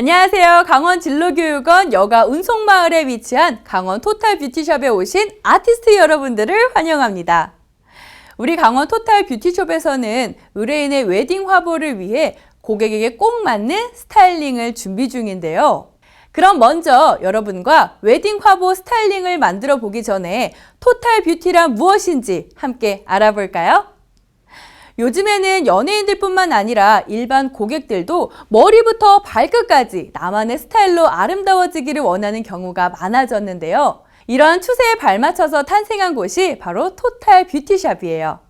안녕하세요. 강원 진로교육원 여가 운송마을에 위치한 강원 토탈 뷰티숍에 오신 아티스트 여러분들을 환영합니다. 우리 강원 토탈 뷰티숍에서는 의뢰인의 웨딩 화보를 위해 고객에게 꼭 맞는 스타일링을 준비 중인데요. 그럼 먼저 여러분과 웨딩 화보 스타일링을 만들어 보기 전에 토탈 뷰티란 무엇인지 함께 알아볼까요? 요즘에는 연예인들뿐만 아니라 일반 고객들도 머리부터 발끝까지 나만의 스타일로 아름다워지기를 원하는 경우가 많아졌는데요. 이러한 추세에 발맞춰서 탄생한 곳이 바로 토탈 뷰티샵이에요.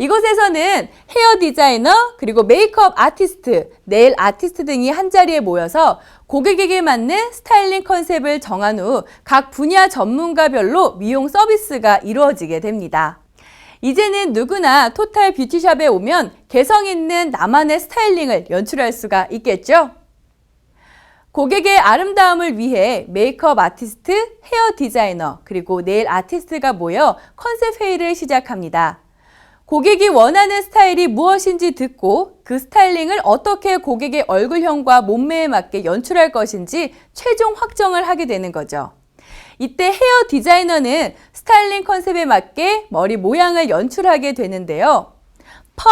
이곳에서는 헤어 디자이너, 그리고 메이크업 아티스트, 네일 아티스트 등이 한자리에 모여서 고객에게 맞는 스타일링 컨셉을 정한 후 각 분야 전문가별로 미용 서비스가 이루어지게 됩니다. 이제는 누구나 토탈 뷰티샵에 오면 개성 있는 나만의 스타일링을 연출할 수가 있겠죠? 고객의 아름다움을 위해 메이크업 아티스트, 헤어 디자이너, 그리고 네일 아티스트가 모여 컨셉 회의를 시작합니다. 고객이 원하는 스타일이 무엇인지 듣고 그 스타일링을 어떻게 고객의 얼굴형과 몸매에 맞게 연출할 것인지 최종 확정을 하게 되는 거죠. 이때 헤어 디자이너는 스타일링 컨셉에 맞게 머리 모양을 연출하게 되는데요. 펌,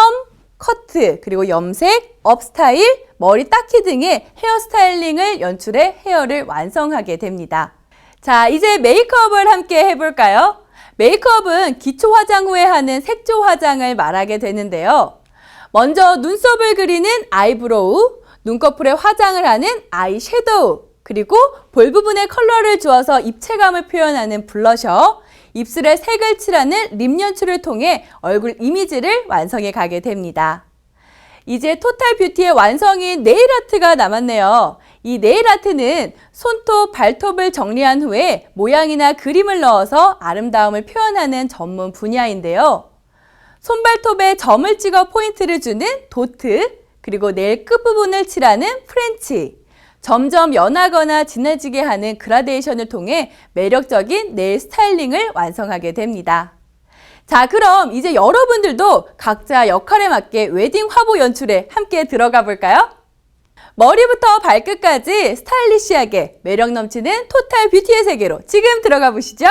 커트, 그리고 염색, 업스타일, 머리 닦기 등의 헤어 스타일링을 연출해 헤어를 완성하게 됩니다. 자, 이제 메이크업을 함께 해볼까요? 메이크업은 기초 화장 후에 하는 색조 화장을 말하게 되는데요. 먼저 눈썹을 그리는 아이브로우, 눈꺼풀에 화장을 하는 아이 섀도우, 그리고 볼 부분에 컬러를 주어서 입체감을 표현하는 블러셔, 입술에 색을 칠하는 립 연출을 통해 얼굴 이미지를 완성해 가게 됩니다. 이제 토탈 뷰티의 완성인 네일 아트가 남았네요. 이 네일 아트는 손톱, 발톱을 정리한 후에 모양이나 그림을 넣어서 아름다움을 표현하는 전문 분야인데요. 손발톱에 점을 찍어 포인트를 주는 도트, 그리고 네일 끝부분을 칠하는 프렌치, 점점 연하거나 진해지게 하는 그라데이션을 통해 매력적인 네일 스타일링을 완성하게 됩니다. 자, 그럼 이제 여러분들도 각자 역할에 맞게 웨딩 화보 연출에 함께 들어가 볼까요? 머리부터 발끝까지 스타일리시하게 매력 넘치는 토탈 뷰티의 세계로 지금 들어가 보시죠.